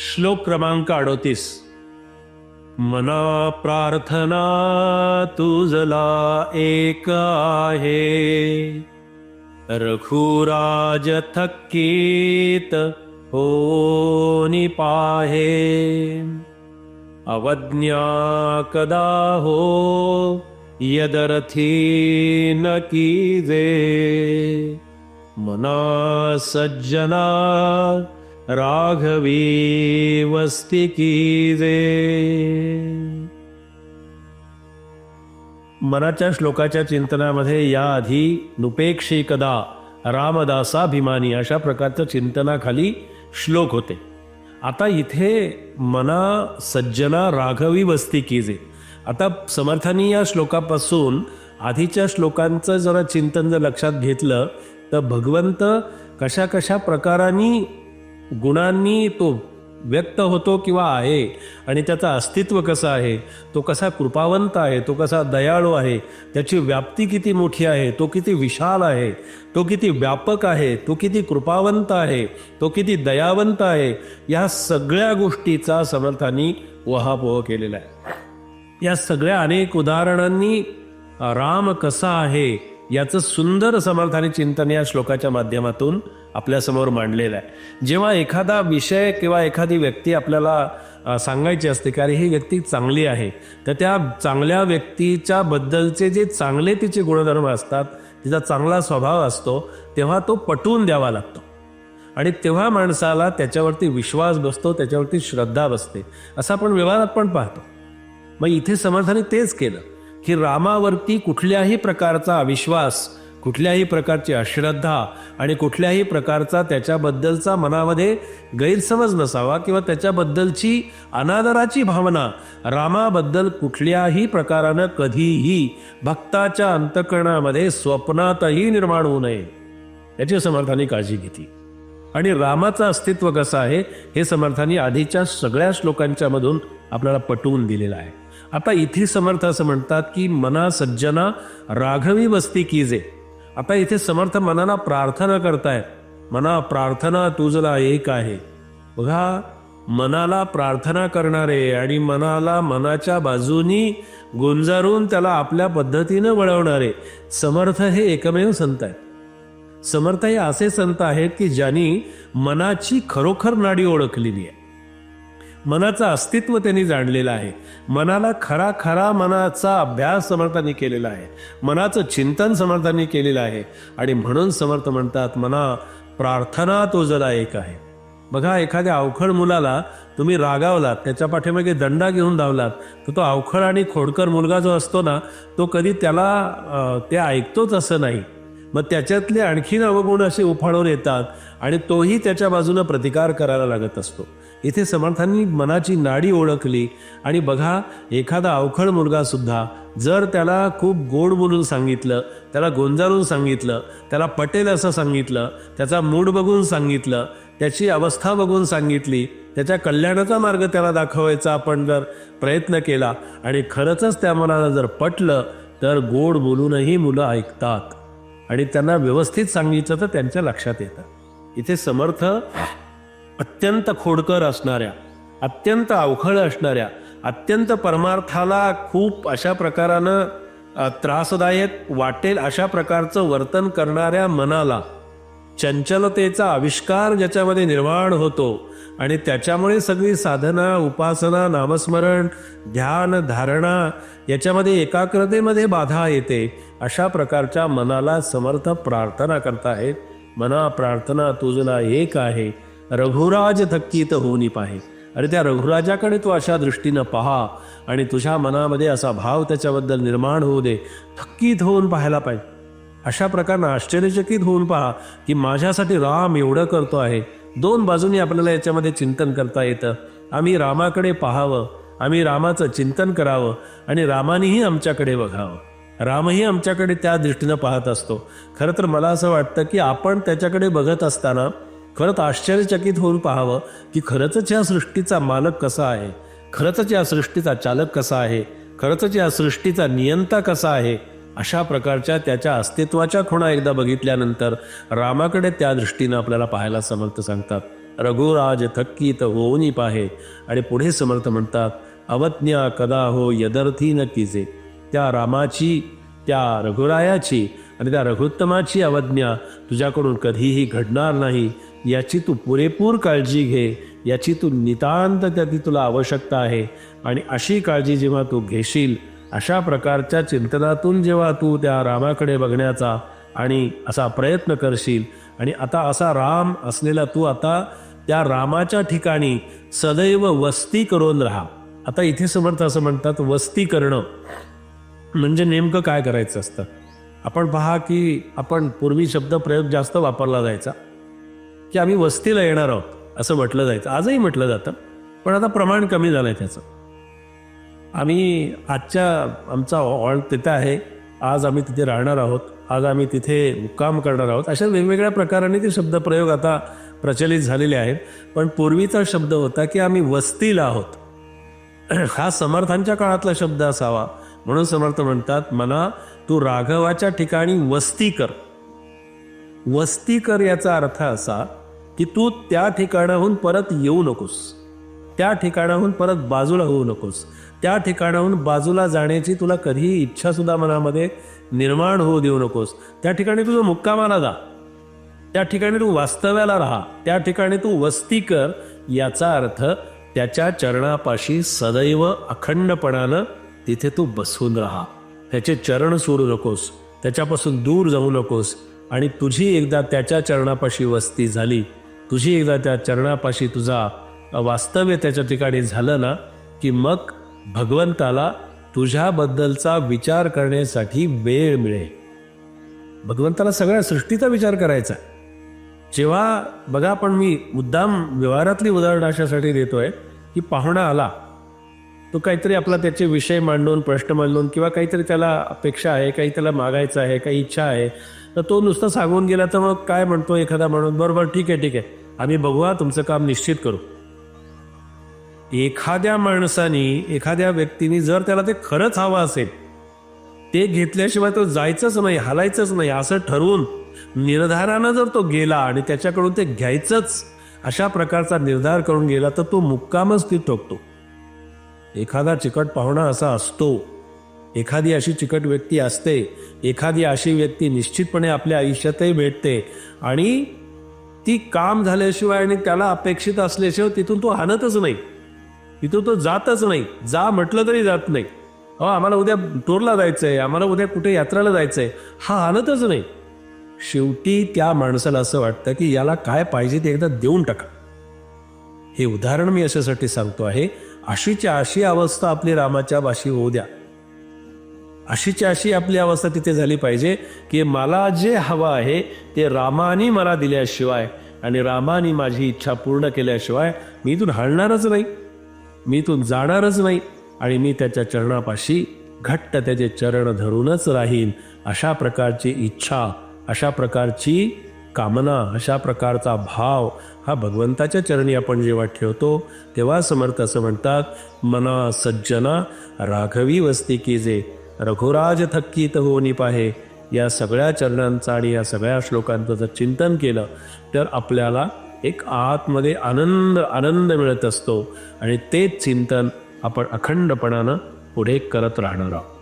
श्लोक क्रमांक अडोतीस. मना प्रार्थना तुझला एक आहे. रघुराज थकीत हो पाहे. अवज्ञा कदा हो यदरथी न कीजे. मना सज्जना राघवी वस्ती कीजे मनाच्या श्लोकाच्या चिंतनामध्ये याआधी नुपेक्षी कदा रामदासाभिमानी अशा प्रकारचं चिंतनाखाली श्लोक होते. आता इथे मना सज्जना राघवी वस्ती की जे. आता समर्थांनी या श्लोकापासून आधीच्या श्लोकांचं जरा चिंतन जर लक्षात घेतलं तर भगवंत कशा कशा प्रकारांनी गुणांनी तो व्यक्त होतो किंवा आहे आणि त्याचं अस्तित्व कसं आहे तो कसा कृपावंत आहे तो कसा दयाळू आहे त्याची व्याप्ती किती मोठी आहे तो किती विशाल आहे तो किती व्यापक आहे तो किती कृपावंत आहे तो किती दयावंत आहे या सगळ्या गोष्टीचा समर्थांनी वहापोह केलेला आहे. या सगळ्या अनेक उदाहरणांनी राम कसा आहे याचं सुंदर समर्थाने चिंतन या श्लोकाच्या माध्यमातून आपल्यासमोर मांडलेलं आहे. जेव्हा एखादा विषय किंवा एखादी व्यक्ती आपल्याला सांगायची असते की अरे ही व्यक्ती चांगली आहे तर त्या चांगल्या व्यक्तीच्या बद्दलचे जे चांगले तिचे गुणधर्म असतात तिचा चांगला स्वभाव असतो तेव्हा तो पटवून द्यावा लागतो. आणि तेव्हा माणसाला त्याच्यावरती विश्वास बसतो त्याच्यावरती श्रद्धा बसते. असं आपण व्यवहारात पण पाहतो. मग इथे समर्थाने तेच केलं. की रामावरती कुठल्याही प्रकारचा अविश्वास कुठल्याही प्रकारची अश्रद्धा आणि कुठल्याही प्रकारचा त्याच्याबद्दलचा मनामध्ये गैरसमज नसावा किंवा त्याच्याबद्दलची अनादराची भावना रामाबद्दल कुठल्याही प्रकारानं कधीही भक्ताच्या अंतकरणामध्ये स्वप्नातही निर्माण होऊ नये. याची समर्थांनी काळजी घेतली. आणि रामाचं अस्तित्व कसं आहे हे समर्थांनी आधीच्या सगळ्या श्लोकांच्या मधून आपल्याला पटवून दिलेलं आहे. आता इथे समर्थ असं म्हणतात की मना सज्जना राघवी वस्ती कीजे. आता इथे समर्थ मनाला प्रार्थना करताय. मना प्रार्थना तुझला एक आहे. बघा मनाला प्रार्थना करणारे आणि मनाला मनाच्या बाजूनी गुंजारून त्याला आपल्या पद्धतीनं वळवणारे समर्थ हे एकमेव संत आहेत. समर्थ हे असे संत आहेत की ज्यांनी मनाची खरोखर नाडी ओळखलेली आहे. मनाचं अस्तित्व त्यांनी जाणलेलं आहे. मनाला खरा खरा मनाचा अभ्यास समर्थांनी केलेला आहे. मनाचं चिंतन समर्थांनी केलेलं आहे. आणि म्हणून समर्थ म्हणतात मना प्रार्थना तो जरा एक आहे. बघा एखाद्या अवखळ मुलाला तुम्ही रागावलात त्याच्या पाठीमागे दंडा घेऊन धावलात तर तो अवखळ आणि खोडकर मुलगा जो असतो ना तो कधी त्याला ते ऐकतोच असं नाही. मग त्याच्यातले आणखीन अवगुण असे उफाळून येतात आणि तोही त्याच्या बाजूनं प्रतिकार करायला लागत असतो. इथे समर्थांनी मनाची नाडी ओळखली. आणि बघा एखादा अवखळ मुलगा सुद्धा जर त्याला खूप गोड बोलून सांगितलं त्याला गोंजारून सांगितलं त्याला पटेल असं सांगितलं त्याचा मूड बघून सांगितलं त्याची अवस्था बघून सांगितली त्याच्या कल्याणाचा मार्ग त्याला दाखवायचा आपण जर प्रयत्न केला आणि खरंच त्या मनाला जर पटलं तर गोड बोलूनही मुलं ऐकतात. आणि त्यांना व्यवस्थित सांगितलं तर त्यांच्या लक्षात येतं. इथे समर्थ अत्यंत खोडकर असणाऱ्या अत्यंत अवखळ असणाऱ्या अत्यंत परमार्थाला खूप अशा प्रकारानं त्रासदायक वाटेल अशा प्रकारचं वर्तन करणाऱ्या मनाला चंचलतेचा आविष्कार ज्याच्यामध्ये निर्माण होतो आणि त्याच्यामुळे सगळी साधना उपासना नामस्मरण ध्यान धारणा याच्यामध्ये एकाग्रतेमध्ये बाधा येते अशा प्रकारच्या मनाला समर्थ प्रार्थना करतायत मना प्रार्थना तुझला एक आहे. रघुराज थक्कीत होऊनी पाहे. अरे त्या रघुराजाकडे तू अशा दृष्टीनं पहा आणि तुझ्या मनामध्ये असा भाव त्याच्याबद्दल निर्माण होऊ दे. थक्कीत होऊन पाहायला पाहिजे अशा प्रकारनं आश्चर्यचकित होऊन पहा की माझ्यासाठी राम एवढं करतो आहे. दोन बाजूनी आपल्याला याच्यामध्ये चिंतन करता येतं. आम्ही रामाकडे पाहावं. आम्ही रामाचं चिंतन करावं आणि रामानेही आमच्याकडे बघावं. रामही आमच्याकडे त्या दृष्टीनं पाहत असतो. खरं तर मला असं वाटतं की आपण त्याच्याकडे बघत असताना खरंच आश्चर्यचकित होऊन पाहावं की खरंच या सृष्टीचा मालक कसा आहे? खरंच या सृष्टीचा चालक कसा आहे? खरंच या सृष्टीचा नियंता कसा आहे? अशा प्रकारच्या त्याच्या अस्तित्वाच्या खुणा एकदा बघितल्यानंतर रामाकडे त्या दृष्टीनं आपल्याला पाहायला समर्थ सांगतात. रघुराज थक्कीत होऊनी पाहे. आणि पुढे समर्थ म्हणतात अवज्ञा कदा हो यदर्थी न त्या रामाची त्या रघुरायाची आणि त्या रघुत्तमाची अवज्ञा तुझ्याकडून कधीही घडणार नाही. याची तू पुरेपूर काळजी घे याची तू नितांत त्याची तुला आवश्यकता आहे. आणि अशी काळजी जेव्हा तू घेशील अशा प्रकारच्या चिंतनातून जेव्हा तू त्या रामाकडे बघण्याचा आणि असा प्रयत्न करशील आणि आता असा राम असलेला तू आता त्या रामाच्या ठिकाणी सदैव वस्ती करून राहा. आता इथे समर्थ असं म्हणतात वस्ती करणं. म्हणजे नेमकं काय करायचं असतं? आपण पहा की आपण पूर्वी शब्द प्रयोग जास्त वापरला जायचा. की आम्ही वस्तीला येणार आहोत असं म्हटलं जायचं. आजही म्हटलं जातं पण आता प्रमाण कमी झालं आहे त्याचं. आम्ही आजच्या आमचा हॉल तिथे आहे आज आम्ही तिथे राहणार आहोत आज आम्ही तिथे मुक्काम करणार आहोत. अशा वेगवेगळ्या प्रकाराने ते शब्दप्रयोग आता प्रचलित झालेले आहेत. पण पूर्वीचा शब्द होता की आम्ही वस्तीला आहोत. हा समर्थांच्या काळातला शब्द असावा म्हणून समर्थ म्हणतात मना तू राघवाच्या ठिकाणी वस्ती कर. वस्ती कर याचा अर्थ असा की तू त्या ठिकाणाहून परत येऊ नकोस. त्या ठिकाणाहून परत बाजूला होऊ नकोस. त्या ठिकाणाहून बाजूला जाण्याची तुला कधीही इच्छासुद्धा मनामध्ये निर्माण होऊ देऊ नकोस. त्या ठिकाणी तुझं मुक्कामाला जा. त्या ठिकाणी तू वास्तव्याला राहा. त्या ठिकाणी तू वस्ती कर. याचा अर्थ त्याच्या चरणापाशी सदैव अखंडपणानं तिथे तू बसून राहा. त्याचे चरण सोडू नकोस. त्याच्यापासून दूर जाऊ नकोस. आणि तुझी एकदा त्याच्या चरणापाशी वस्ती झाली तुझी एकदा त्या चरणापाशी तुझा वास्तव्य त्याच्या ठिकाणी झालं ना की मग भगवंताला तुझ्याबद्दलचा विचार करण्यासाठी वेळ मिळेल. भगवंताला सगळ्या सृष्टीचा विचार करायचा जेव्हा बघा पण मी मुद्दाम व्यवहारातली उदाहरणं अशासाठी देतोय की पाहुणा आला तो काहीतरी आपला त्याचे विषय मांडून प्रश्न मांडून किंवा काहीतरी त्याला अपेक्षा आहे काही त्याला मागायचं आहे काही इच्छा आहे तर तो नुसतं सांगून गेला तर मग काय म्हणतो एखादा म्हणून बरोबर ठीक आहे ठीक आहे. आम्ही बघूया तुमचं काम निश्चित करू. एखाद्या माणसानी एखाद्या व्यक्तीने जर त्याला ते खरंच हवं असेल ते घेतल्याशिवाय तो जायचंच नाही हालायचंच नाही असं ठरवून निर्धारानं जर तो गेला आणि त्याच्याकडून ते घ्यायचंच अशा प्रकारचा निर्धार करून गेला तर तो मुक्कामच ती ठोकतो. एखादा चिकट पाहुणा असा असतो एखादी अशी चिकट व्यक्ती असते एखादी अशी व्यक्ती निश्चितपणे आपल्या आयुष्यातही भेटते आणि ती काम झाल्याशिवाय आणि त्याला अपेक्षित असल्याशिवाय तिथून तो आणतच नाही. तिथून तो जातच नाही. जा म्हटलं तरी जात नाही. अहो आम्हाला उद्या टूरला जायचंय आम्हाला उद्या कुठे यात्राला जायचंय. हा आणतच नाही. शेवटी त्या माणसाला असं वाटतं की याला काय पाहिजे ते एकदा देऊन टाका. हे उदाहरण मी अशासाठी सांगतो आहे. अशीच्या अशी अवस्था आपली रामाच्या भाषी होऊ द्या. अशीच्या अशी आपली अवस्था तिथे झाली पाहिजे की मला जे हवं आहे ते रामाने मला दिल्याशिवाय आणि रामाने माझी इच्छा पूर्ण केल्याशिवाय मी इथून हलणारच नाही. मी इथून जाणारच नाही आणि मी त्याच्या चरणापाशी घट्ट त्याचे चरण धरूनच राहीन. अशा प्रकारची इच्छा अशा प्रकारची कामना अशा प्रकारचा भाव हा भगवंताच्या चरणी आपण जेव्हा ठेवतो तेव्हा समर्थ असं म्हणतात मना सज्जना राघवी वस्ती कीजे रघुराज थक्कीत होनी पाहे. या सगळ्या चरणांचा आणि या सगळ्या श्लोकांचं जर चिंतन केलं तर आपल्याला एक आतमध्ये आनंद आनंद मिळत असतो. आणि तेच चिंतन आपण अखंडपणानं पुढे करत राहणार आहोत.